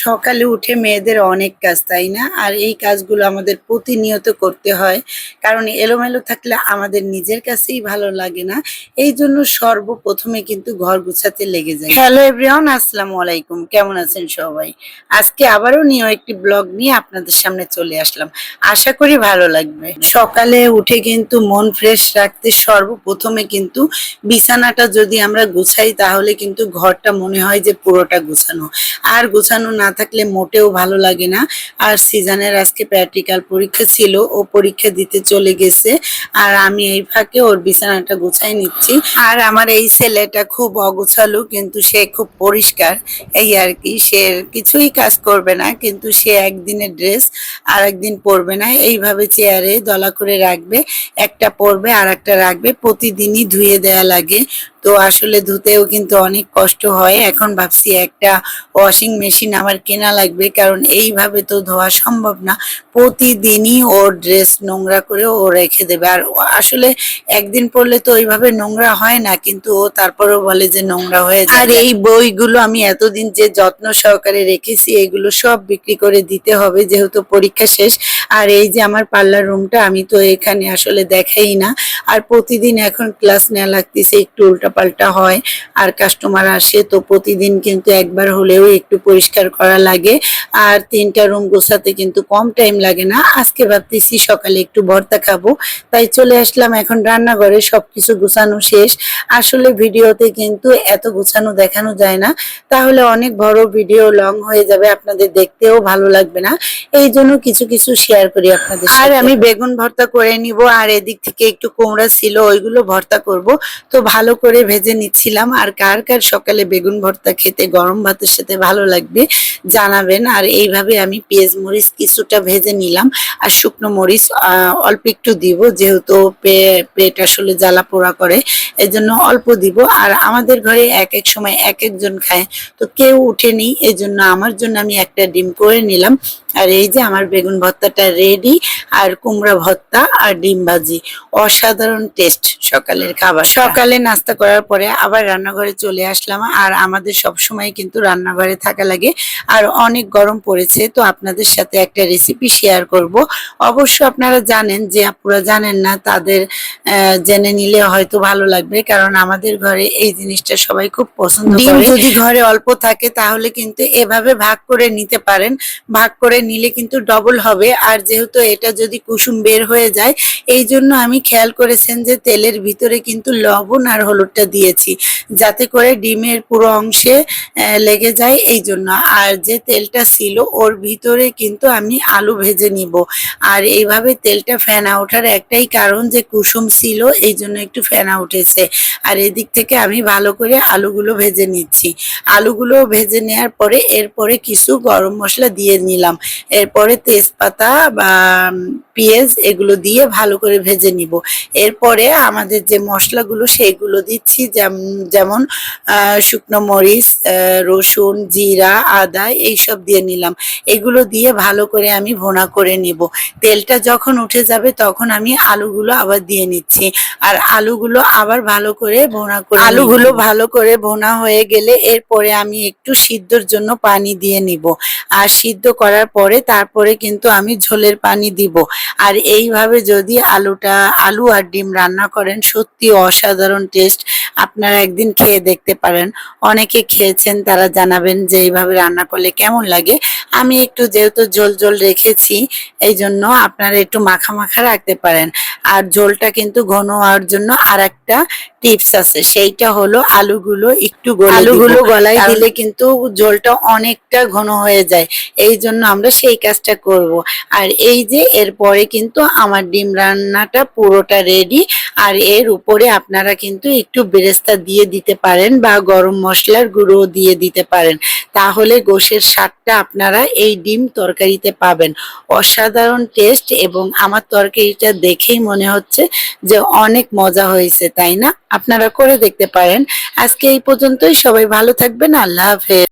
সকালে উঠে মেয়েদের অনেক কাজ, তাই না? আর এই কাজগুলো আমাদের প্রতিনিয়ত করতে হয়। কারণ এলোমেলো থাকলে আমাদের নিজের কাছেই ভালো লাগে না। এই জন্য সর্বপ্রথমে কিন্তু ঘর গুছাতে লেগে যায়। হ্যালো এভরিওয়ান, আসসালামু আলাইকুম। কেমন আছেন সবাই? আজকে আবারও নিয়ে একটি ব্লগ নিয়ে আপনাদের সামনে চলে আসলাম। আশা করি ভালো লাগবে। সকালে উঠে কিন্তু মন ফ্রেশ রাখতে সর্বপ্রথমে কিন্তু বিছানাটা যদি আমরা গুছাই, তাহলে কিন্তু ঘরটা মনে হয় যে পুরোটা গুছানো। আর গোছানো না থাকলে মোটেও ভালো লাগে না। আর সিজানের আজকে প্র্যাকটিক্যাল পরীক্ষা ছিল, ও পরীক্ষা দিতে চলে গেছে। আর আমি এই ফাঁকে ওর বিছানাটা গুছাই নিচ্ছি। আর আমার এই ছেলেটা খুব অগোছালো, কিন্তু সে খুব পরিষ্কার। এই আর কি, সে কিছুই কাজ করবে না, কিন্তু সে একদিনের ড্রেস আর একদিন পরবে না। এইভাবে চেয়ারে দলা করে রাখবে, একটা পরবে আর একটা রাখবে, প্রতিদিনই ধুয়ে দেয়া লাগে। তো আসলে ধুতেও কিন্তু অনেক কষ্ট হয়। এখন ভাবছি একটা ওয়াশিং মেশিন আমার কেনা লাগবে, কারণ এইভাবে তো ধোয়া সম্ভব না। প্রতিদিনই ওর ড্রেস নোংরা করে ও রেখে দেবে। আর আসলে একদিন পড়লে তো ওইভাবে নোংরা হয় না, কিন্তু ও তারপরেও বলে যে নোংরা হয়ে যায়। আর এই বইগুলো আমি এতদিন যে যত্ন সহকারে রেখেছি, এগুলো সব বিক্রি করে দিতে হবে, যেহেতু পরীক্ষা শেষ। আর এই যে আমার পার্লার রুমটা আমি তো এখানে আসলে দেখাই না। আর প্রতিদিন এখন ক্লাস নেওয়া লাগতেছে, একটু উল্টাপাল্টা হয়, আর কাস্টমার আসে তো প্রতিদিন কিন্তু একবার হলেও একটু পরিষ্কার করা লাগে। আর তিনটা রুম গোছাতে কিন্তু কম টাইম লাগে না। আজকে ভাবতেছি সকালে একটু ভর্তা খাব। তাই চলে আসলাম, এখন রান্নাঘরে সবকিছু গোছানো শেষ। আসলে ভিডিওতে কিন্তু এত গুছানো দেখানো যায় না। তাহলে অনেক বড় ভিডিও লং হয়ে যাবে, আপনাদের দেখতেও ভালো লাগবে না। এই জন্য কিছু কিছু শেয়ার করি আপনাদের আর আমি বেগুন ভর্তা করে নিব আর এদিক থেকে একটু কুমড়া ছিল ওইগুলো ভর্তা করব। তো ভালো করে ভেজে নিচ্ছিলাম আর কার কার সকালে বেগুন ভর্তা খেতে গরম ভাতের সাথে ভালো লাগবে জানাবেন। আর এইভাবে আমি পেঁয়াজ মরিচ কিছুটা ভেজে নিলাম আর শুকনো মরিচ অল্প একটু দিব যেহেতু পে- পেট আসলে জ্বালা পোড়া করে এজন্য অল্প দিব। আর আমাদের ঘরে এক এক সময় এক একজন খায় তো কেউ উঠেনি এই জন্য আমার জন্য আমি একটা ডিম করে নিলাম। আর এই যে আমার বেগুন ভর্তাটা রেডি আর কুমড়া ভর্তা আর ডিম ভাজি। অসাধারণ টেস্ট সকালের খাবার। সকালে নাস্তা করার পরে আবার রান্নাঘরে চলে আসলাম আর আমাদের সব সময় কিন্তু রান্নাঘরে থাকা লাগে আর অনেক গরম পড়েছে তো আপনাদের সাথে একটা রেসিপি শেয়ার করব। অবশ্য আপনারা জানেন যে আপুরা জানেন না তাদের আহ, জেনে নিলে হয়তো ভালো লাগবে কারণ আমাদের ঘরে এই জিনিসটা সবাই খুব পছন্দ করে। যদি ঘরে অল্প থাকে তাহলে কিন্তু এভাবে ভাগ করে নিতে পারেন ভাগ করে নিলে কিন্তু ডবল হবে। আর যেহেতু এটা যদি কুসুম বের হয়ে যায়, এই জন্য আমি খেয়াল করেছেন যে তেলের ভিতরে কিন্তু লবণ আর হলুদটা দিয়েছি, যাতে করে ডিমের পুরো অংশে লেগে যায় এই জন্য। আর যে তেলটা ছিল, ওর ভিতরে কিন্তু আমি আলু ভেজে নিব। আর এইভাবে তেলটা ফেনা ওঠার একটাই কারণ যে কুসুম ছিল, এই জন্য একটু ফেনা উঠেছে। আর এদিক থেকে আমি ভালো করে আলুগুলো ভেজে নিচ্ছি। আলুগুলো ভেজে নেওয়ার পরে, এরপরে কিছু গরম মশলা দিয়ে নিলাম। এরপরে তেজপাতা বা পেঁয়াজ এগুলো দিয়ে ভালো করে ভেজে নিব। এরপরে আমাদের যে মশলাগুলো সেইগুলো দিচ্ছি যেমন শুকনো মরিচ রসুন, জিরা, আদা এইসব দিয়ে নিলাম। এগুলো দিয়ে ভালো করে আমি ভোনা করে নিব। তেলটা যখন উঠে যাবে তখন আমি আলুগুলো আবার দিয়ে নিচ্ছি। আর আলুগুলো আবার ভালো করে ভোনা করে আলুগুলো ভালো করে ভোনা হয়ে গেলে এরপরে আমি একটু সিদ্ধর জন্য পানি দিয়ে নিব। আর সিদ্ধ করার পরে তারপরে কিন্তু আমি ঝোলের পানি দিব। আর এইভাবে যদি আলুটা, আলু আর ডিম রান্না করেন, সত্যি অসাধারণ টেস্ট আপনারা একদিন খেয়ে দেখতে পারেন। অনেকে খেয়েছেন, তারা জানাবেন যে এইভাবে রান্না করলে কেমন লাগে। আমি একটু যেহেতু জল জল রেখেছি এই জন্য আপনারা একটু মাখা মাখা রাখতে পারেন। আর ঝোলটা কিন্তু ঘন হওয়ার জন্য আর একটা টিপস আছে। সেইটা হলো আলুগুলো একটু আলুগুলো গলায় দিলে কিন্তু ঝোলটা অনেকটা ঘন হয়ে যায়। এই জন্য আমরা সেই কাজটা করব। আর এই যে এরপরে কিন্তু আমার ডিম রান্নাটা পুরোটা রেডি আর এর উপরে আপনারা কিন্তু একটু বেরেস্তা দিয়ে দিতে পারেন বা গরম মশলার গুঁড়ো দিয়ে দিতে পারেন। তাহলে গোশের স্বাদটা আপনারা এই ডিম তরকারিতে পাবেন। অসাধারণ টেস্ট এবং আমার তরকারিটা দেখেই মনে হচ্ছে যে অনেক মজা হয়েছে তাই না? আপনারা করে দেখতে পারেন। আজকে এই পর্যন্তই। সবাই ভালো থাকবেন। আল্লাহ হাফেজ।